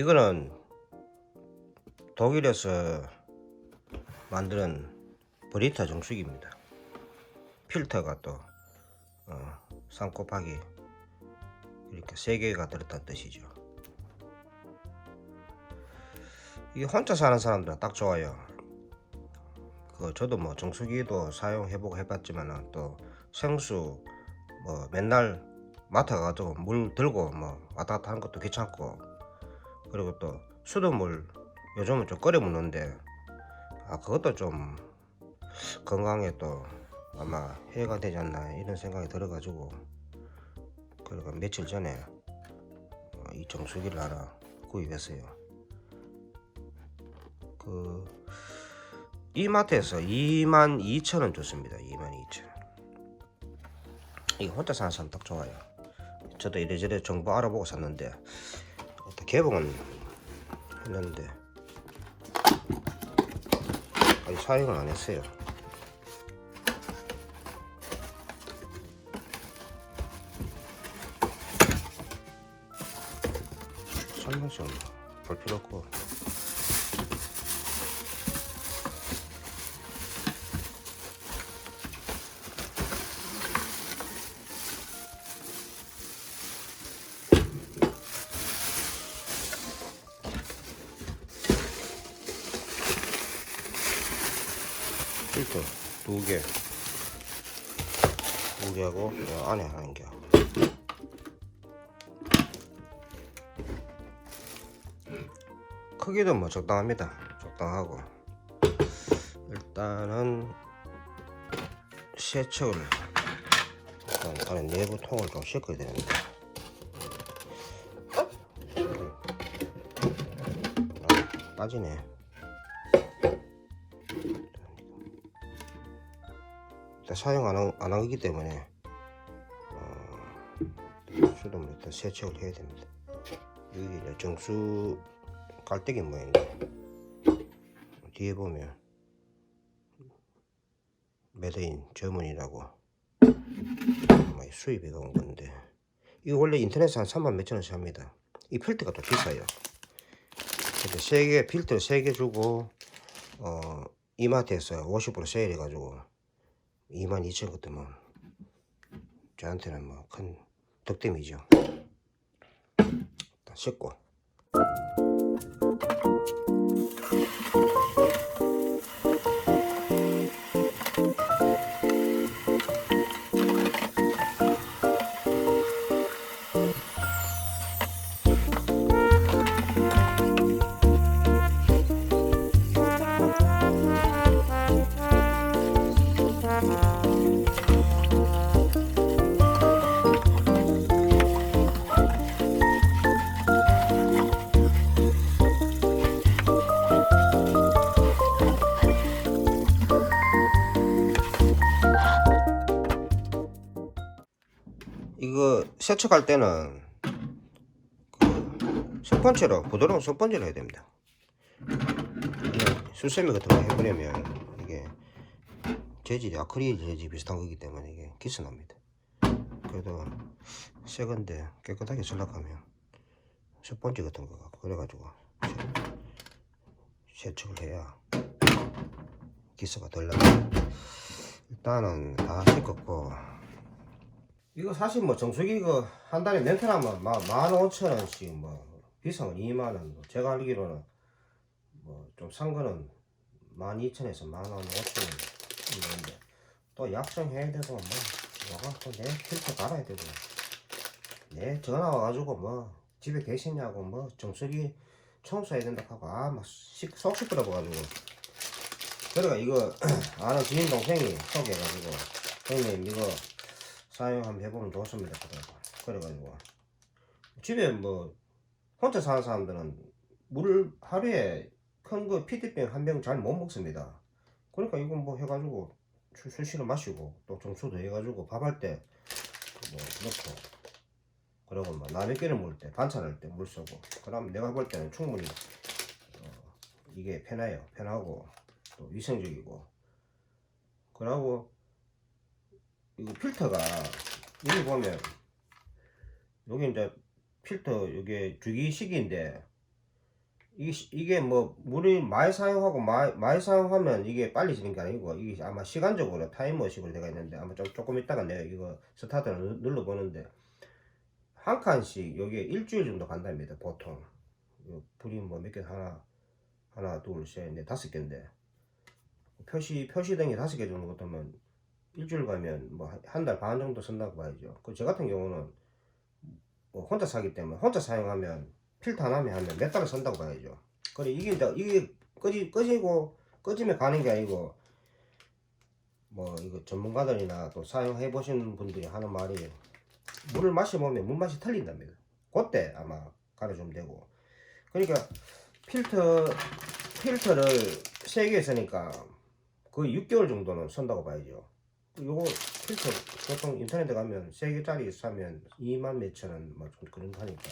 이거는 독일에서 만드는 브리타 정수기입니다. 필터가 또 어, 3 곱하기 이렇게 세 개가 들었다는 뜻이죠. 이게 혼자 사는 사람들은 딱 좋아요. 그 저도 뭐 정수기도 사용해보고 해봤지만은 또 생수 뭐 맨날 마트 가가지고 물 들고 뭐 왔다 갔다 하는 것도 귀찮고 그리고 또 수돗물 요즘은 좀 끓여 먹는데 아 그것도 좀 건강에 또 아마 해가 되지 않나 이런 생각이 들어가지고 그러니까 며칠 전에 어, 이 정수기를 하나 구입했어요. 그 이마트에서 22,000원 줬습니다. 22,000원. 이거 혼자 사는 사람 딱 좋아요. 저도 이래저래 정보 알아보고 샀는데 또 개봉은 했는데. 아직 사용을 안 했어요. 설명서 볼 필요 없고 필터 두 개, 두 개하고 요 안에 한 개. 크기도 뭐 적당합니다. 적당하고 일단은 세척을 일단 안에 내부 통을 좀 씻어야 되는데. 아, 빠지네. 사용 안, 하, 안 하기 때문에 어, 수돗물 일단 세척을 해야 됩니다. 여기 이제 정수 깔때기 모양인데 뒤에 보면 메드인 저문이라고 수입이 온 건데 이거 원래 인터넷에 한 3만 몇천 원씩 합니다. 이 필터가 또 비싸요. 근데 세개 필터 세개 주고 어 이마트에서 50% 세일해 가지고 2만 2천 것도면 저한테는 뭐 큰 득템이죠. 일단 씻고 이거 세척할 때는 그 스펀지로 부드러운 스펀지로 해야 됩니다. 수세미 같은 거 해버리면 이게 재질이 아크릴 재질 비슷한 거기 때문에 이게 기스납니다. 그래도 새 건데 깨끗하게 전락하면 스펀지 같은 거 갖고 그래가지고 세- 세척을 해야 기스가 덜 납니다. 일단은 다 씻었고 이거 사실 뭐 정수기 이거 한 달에 렌트하면 막만 오천 원씩 뭐 비싼 건 2만 원. 뭐 제가 알기로는 뭐 좀 산 거는 만 이천 에서 만원 오천 원 이런데 또 약정해야 되고 뭐 뭐가 또내 필터 달아야 되고 내 전화 와가지고 뭐 집에 계시냐고 뭐 정수기 청소해야 된다 하고 아막 속 시끄러워 가지고 그러니까 이거 아는 지인 동생이 소개해가지고 형님 이거 사용 한번 해보면 좋습니다. 그래가지고. 집에 뭐 혼자 사는 사람들은 물을 하루에 큰 거 피트병 한 병 잘 못 먹습니다. 그러니까 이건 뭐 해가지고 수- 수시로 마시고 또 정수도 해가지고 밥 할 때 뭐 넣고 그러고 뭐 나베끼를 먹을 때 반찬할 때 물 쓰고 그럼 내가 볼 때는 충분히 어, 이게 편해요. 편하고 또 위생적이고 그러고 이거 필터가 여기 보면 여기 이제 필터 이게 주기식인데 이게, 뭐 물이 많이 사용하고 많이, 많이 사용하면 이게 빨리 지는 게 아니고 이게 아마 시간적으로 타이머식으로 되어 있는데 아마 좀, 조금 있다가 내가 이거 스타트를 누- 눌러보는데 한 칸씩 여기에 일주일 정도 간답니다 보통. 요 불이 뭐 몇 개 하나 하나 둘셋넷 다섯 개인데. 표시 표시등이 다섯 개 정도 같으면 일주일 가면 뭐 한 달 반 정도 쓴다고 봐야죠 그 저 같은 경우는 뭐 혼자 사기 때문에 혼자 사용하면 필터 하나면 하면 몇 달을 쓴다고 봐야죠. 그래 이게 이제 이게 꺼지 꺼지고 꺼지면 가는 게 아니고 뭐 이거 전문가들이나 또 사용해 보신 분들이 하는 말이 물을 마셔보면 물 맛이 틀린답니다. 그때 아마 가려주면 되고 그러니까 필터 필터를 세개 쓰니까 거의 6개월 정도는 쓴다고 봐야죠. 요거 필터 보통 인터넷에 가면 세 개짜리 사면 2만 몇천 원, 뭐좀 그런 거 하니까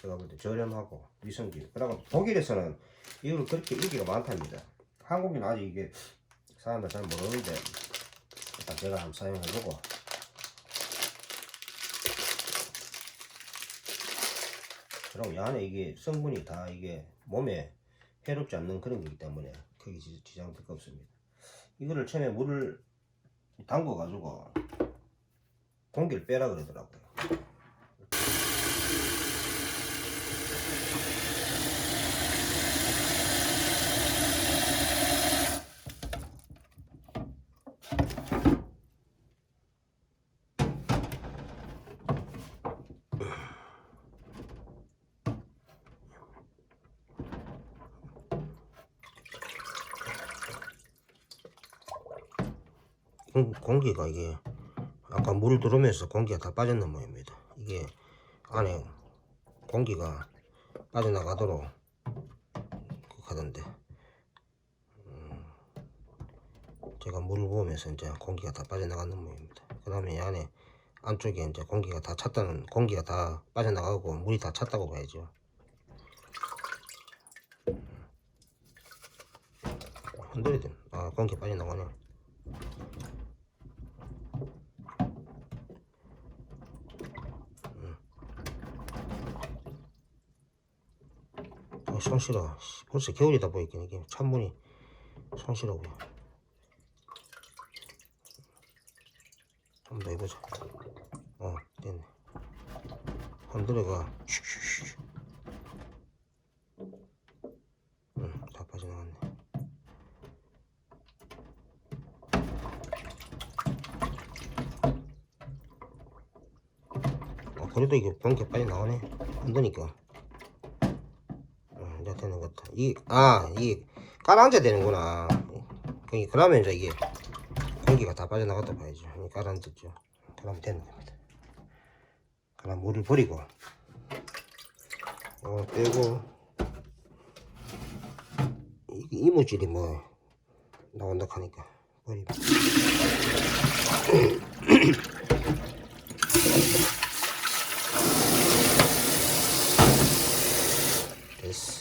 제가 볼 때 저렴하고 위성비. 그다음 독일에서는 이걸 그렇게 인기가 많답니다. 한국인 아직 이게 사람들 잘 모르는데 일단 제가 한번 사용해보고 그럼 이 안에 이게 성분이 다 이게 몸에 해롭지 않는 그런 거기 때문에 크게 지- 지장될 거 없습니다. 이거를 처음에 물을 담궈 가지고 공기를 빼라 그러더라고요. 공, 공기가 이게 아까 물 들어오면서 공기가 다 빠졌는 모양입니다. 이게 안에 공기가 빠져나가도록 하던데 음, 제가 물을 부으면서 이제 공기가 다 빠져나가는 모양입니다. 그 다음에 이 안에 안쪽에 이제 공기가 다 찼다는 공기가 다 빠져나가고 물이 다 찼다고 봐야죠. 흔들이 돼. 아 공기 빠져나가네. 아. 씨, 벌써 겨울이다 보니까 이게 손실어 보여. 한번 더 해보자. 어, 됐네. 흔들어가. 슉슉슉. 응, 다 빠져나갔네. 어, 그래도 이게 bon게 빨리 나오네. 흔드니까. 이, 아, 이, 깔아앉아야 되는구나. 그, 그러면 이제 이게 공기가 다 빠져나갔다 봐야죠. 이 깔아앉았죠. 그러면 되는 겁니다. 그럼 물을 버리고, 어, 빼고, 이, 이물질이 뭐, 나온다 하니까, 버리고. 됐어.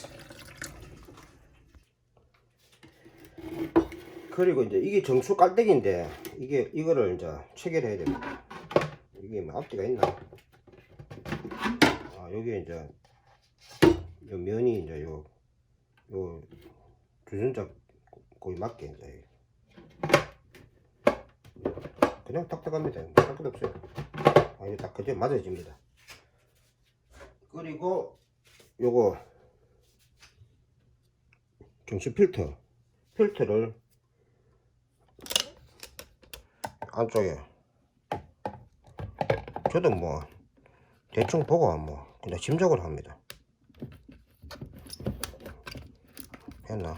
그리고 이제 이게 정수 깔때기인데 이게 이거를 이제 체결해야 됩니다. 이게 뭐 앞뒤가 있나? 아 여기 이제 요 면이 이제 요 요 주전자 거기 맞게 이제 그냥 딱딱합니다. 할 것도 없어요. 아 이게 딱 그대로 맞아집니다. 그리고 요거 정시 필터 필터를 안쪽에. 저도 뭐 대충 보고 뭐 그냥 짐작을 합니다. 했나?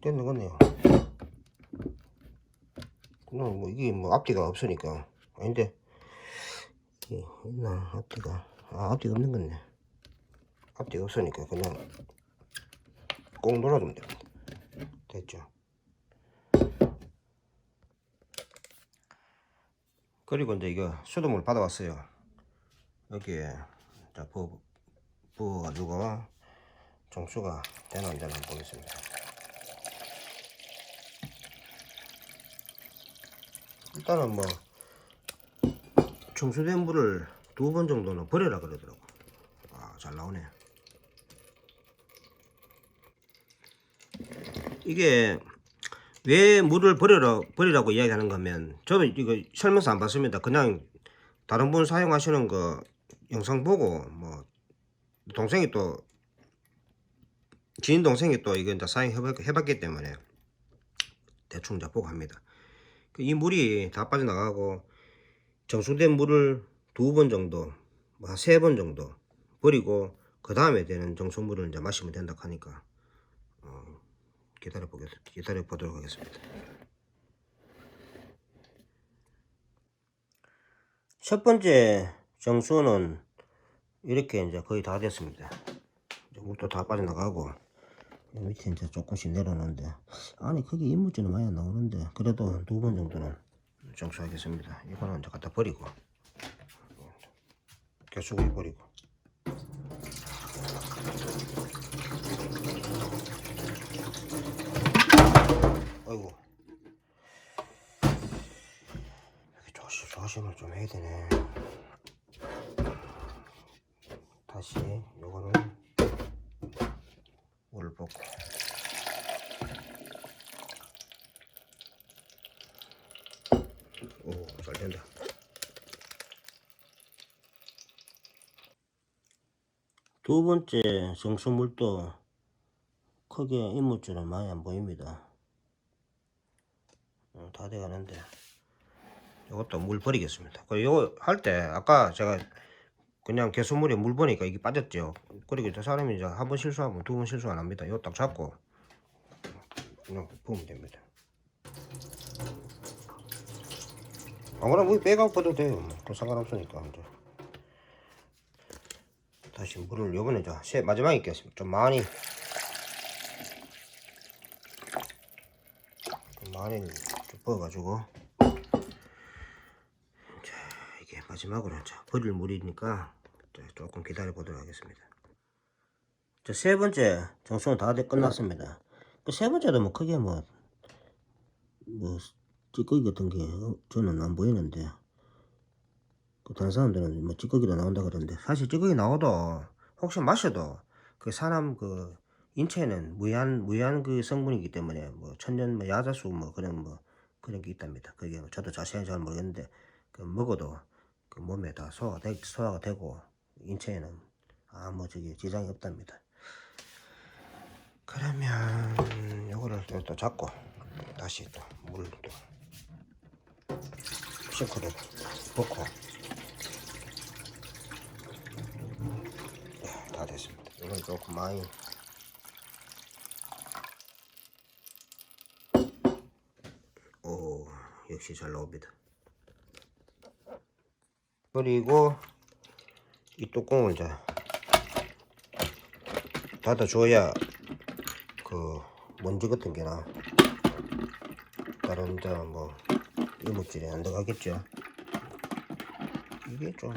됐는 거네요. 그냥 뭐 이게 뭐 앞뒤가 없으니까. 아닌데. 있나? 앞뒤가. 아 앞뒤가 없는 거네. 앞뒤가 없으니까 그냥 꼭 놀아주면 됩니다 됐죠 그리고 이제 이거 수돗물 받아왔어요 여기에 자 부어, 부어가지고 정수가 안 되나 한번 보겠습니다 일단은 뭐 청소된 물을 두 번 정도는 버려라 그러더라고. 아, 잘 나오네. 이게 왜 물을 버려라 버리라고 이야기하는 거면 저는 이거 설명서 안 봤습니다. 그냥 다른 분 사용하시는 거 영상 보고 뭐 동생이 또 지인 동생이 또 이거 이제 사용해봤기 때문에 대충 이제 보고 합니다. 그이 물이 다 빠져나가고 정수된 물을 두 번 정도, 뭐세번 정도 버리고 그 다음에 되는 정수물을 이제 마시면 된다 하니까 어, 기다려 보겠 기다려 보도록 하겠습니다. 첫 번째 정수는 이렇게 이제 거의 다 됐습니다. 물도 다 빠져나가고 이 밑에 이제 조금씩 내려놓는데 아니 거기 이물질은 많이 안 나오는데 그래도 두 번 정도는 정수하겠습니다. 이거는 이제 갖다 버리고 개수구이 버리고 아이고 이렇게 조심 조심을 좀 해야 되네. 다시 요거는 물을 붓고 오잘 된다. 두 번째 정수물도 크게 이물질은 많이 안 보입니다. 어, 다 돼가는데 이것도 물 버리겠습니다. 그 이거 할때 아까 제가 그냥 개수물에 물 보니까 이게 빠졌죠. 그리고 저 사람이 이제 한 번 실수하면 두 번 실수 안 합니다. 이거 딱 잡고 그냥 부으면 됩니다. 안 그러면 물 빼갖고 버도 돼요. 뭐. 그 상관없으니까 이제. 다시 물을 요번에 저 세, 마지막에 겠습니다. 좀 많이 좀 많이 좀 부어가지고 자 이게 마지막으로 자 버릴 물이니까 자, 조금 기다려 보도록 하겠습니다. 자 세 번째 정수는 다 돼- 끝났습니다. 그 세 번째도 뭐 크게 뭐뭐 찌꺼기 같은 게 어, 저는 안 보이는데 그 다른 사람들은 뭐 찌꺼기도 나온다 그러는데 사실 찌꺼기 나와도 혹시 마셔도 그 사람 그 인체에는 무해한 무해한 그 성분이기 때문에 뭐 천연 뭐 야자수 뭐 그런 뭐 그런 게 있답니다. 그게 뭐 저도 자세히 잘 모르겠는데 그 먹어도 그 몸에 다 소화가 되, 소화가 되고 인체에는 아무 저기 지장이 없답니다. 그러면 요거를 또, 또 잡고 다시 또 물을 또 싱크대 붓고 네, 다 됐습니다. 이건 조금 많이 오 역시 잘 나옵니다. 그리고 이 뚜껑을 이제 닫아줘야 그 먼지 같은 게나 다른 데뭐 이물질이 안 들어가겠죠. 이게 좀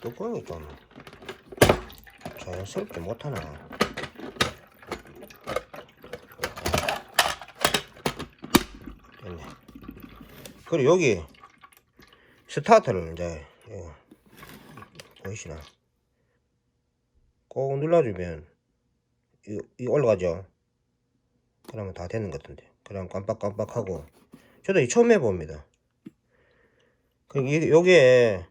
뚜껑이 좀 자연스럽지 못하나. 됐네. 그리고 여기 스타트를 이제 이거 보이시나? 꼭 눌러주면 이, 이 올라가죠. 그러면 다 되는 것 같은데. 그럼 깜빡깜빡하고 저도 이 처음 해봅니다. 그 이- 요게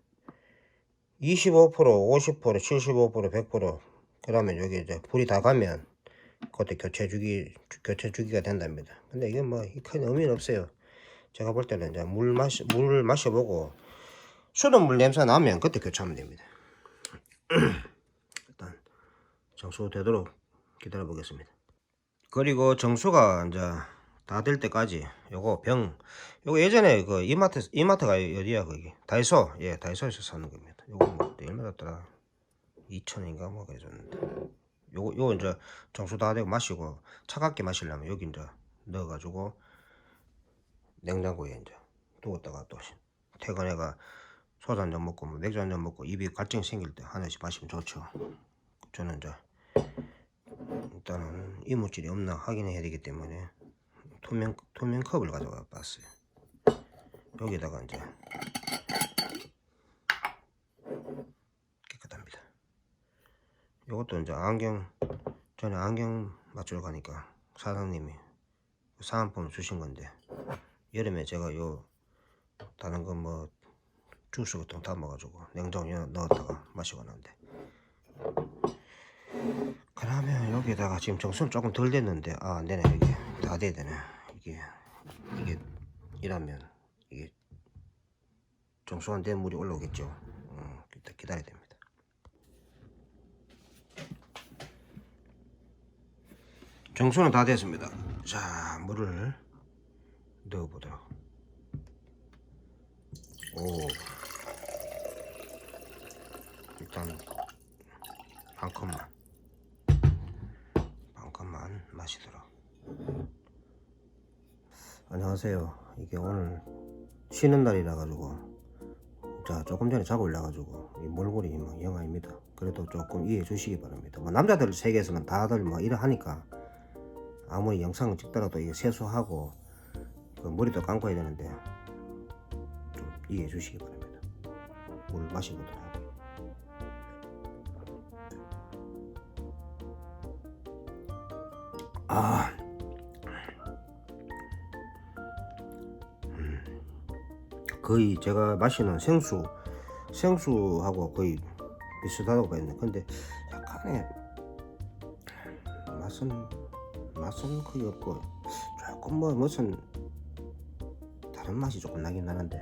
25%, 50%, 75%, 100% 그러면 여기 이제 불이 다 가면 그때 교체 주기 교체 주기가 된답니다. 근데 이게 뭐큰 의미는 없어요. 제가 볼 때는 이제 물 마시 물을 마셔보고 수돗물 냄새 나면 그때 교체하면 됩니다. 일단 정수 되도록 기다려 보겠습니다. 그리고 정수가 이제 다 될 때까지 요거 병 요거 예전에 그 이마트 이마트가 어디야 거기 다이소 예 다이소에서 사는 겁니다. 요거 뭐 얼마 였더라 2천인가 뭐 그래줬는데 요거 요거 이제 정수 다 되고 마시고 차갑게 마시려면 여기 이제 넣어가지고 냉장고에 이제 두었다가 또 퇴근해가 소주 한잔 먹고 뭐 맥주 한잔 먹고 입이 갈증 생길 때 하나씩 마시면 좋죠. 저는 이제 일단은 이물질이 없나 확인해야 되기 때문에 투명 투명 컵을 가져가 봤어요. 여기다가 이제 깨끗합니다. 이것도 이제 안경 전에 안경 맞추러 가니까 사장님이 그 사은품 주신 건데 여름에 제가 요 다른 거뭐 주스 같은 거 담아가지고 냉장고에 넣었다가 마시고 나는데. 그러면 여기다가 지금 정수는 조금 덜 됐는데 아 안되네. 이게 다 돼야 되네. 이게 이게 이러면 이게 정수 안된 물이 올라오겠죠. 음, 일단 기다려야 됩니다. 정수는 다 됐습니다. 자 물을 넣어보도록 오. 일단 한 컵만. 한 컵만 마시도록. 안녕하세요. 이게 오늘 쉬는 날이라 가지고 자 조금 전에 자고 일어 가지고 이 몰골이 막 영화입니다. 그래도 조금 이해해 주시기 바랍니다. 뭐 남자들 세계에서는 다들 뭐 이래 하니까 아무리 영상을 찍더라도 이게 세수하고 그 머리도 감고 해야 되는데 좀 이해해 주시기 바랍니다. 물 마시보도록 할게요. 아. 음. 거의 제가 마시는 생수 생수하고 거의 비슷하다고 봤네 근데 약간의 맛은 맛은 거의 없고 조금 뭐 무슨 다른 맛이 조금 나긴 나는데.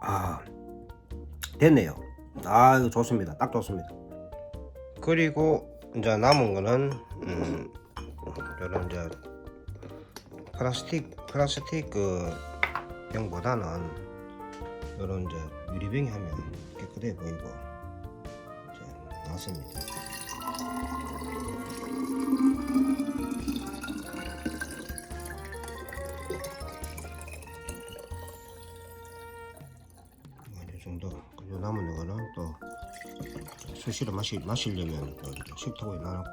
아. 됐네요. 아 이거 좋습니다. 딱 좋습니다. 그리고 이제 남은 거는 음 요런 이제 플라스틱 플라스틱 그 병보다는 요런 이제 유리병이 하면 깨끗해 보이고 낫습니다 이 정도. 그리고 남은 거는 또 수시로 마시, 마시려면 또 식탁에 놔놓고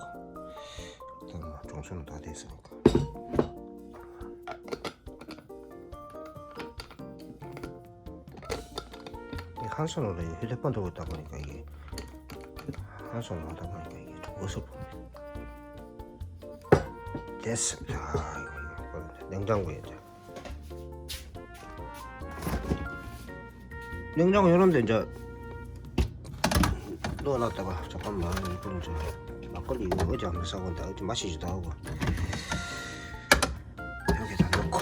일단 뭐 정수는 다 됐으니까. 이한 손으로 이 휴대폰 들고 있다 보니까 이게 한 손으로 하다 보니까 이게 좀 어설픕니다 됐습니다. 아, 이거, 냉장고에 이제. 냉장고 이런데 이제 넣어놨다가 잠깐만 이거는 저 막걸리 이거 어제 안 사고인데 어제 마시지도 하고. 여기다 넣고.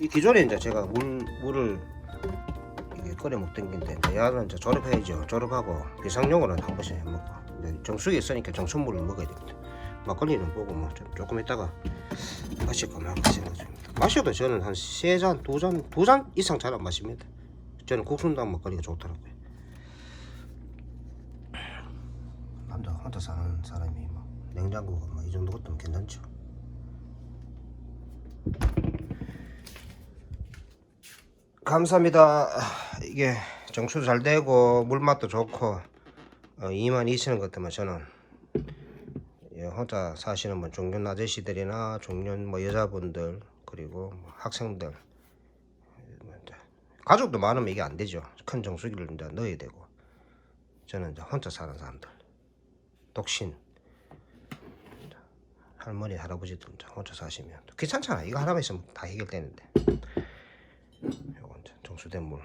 이 기존에 이제 제가 물 물을 끓여 먹던 건데 이제 야는 이제 졸업해야죠. 졸업하고 비상용으로는 한 번씩 해 먹고. 이제 정수기 있으니까 정수물을 먹어야 됩니다 막걸리는 보고 뭐 좀 조금 있다가 마실 거면 할까 생각 중입니다 마셔도 저는 한 세 잔 두 잔 두 잔 이상 잘 안 마십니다 저는 국순당 먹거리가 좋더라고요. 남자 혼자 사는 사람이 뭐 냉장고가 뭐 이 정도 것도 괜찮죠. 감사합니다. 이게 정수도 잘 되고 물맛도 좋고 어, 2만 2천 원 같으면 저는 예, 혼자 사시는 분 중년 아저씨들이나 중년 뭐 여자분들 그리고 뭐 학생들 뭐 가족도 많으면 이게 안 되죠. 큰 정수기를 이제 넣어야 되고. 저는 이제 혼자 사는 사람들, 독신, 할머니, 할아버지들 혼자 사시면 또 귀찮잖아. 이거 하나만 있으면 다 해결되는데. 이제 정수된 물.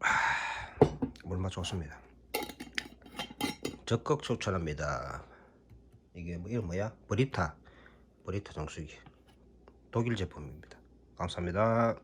아, 물맛 좋습니다. 적극 추천합니다. 이게 뭐 이름 뭐야? 브리타, 브리타 정수기. 독일 제품입니다. 감사합니다.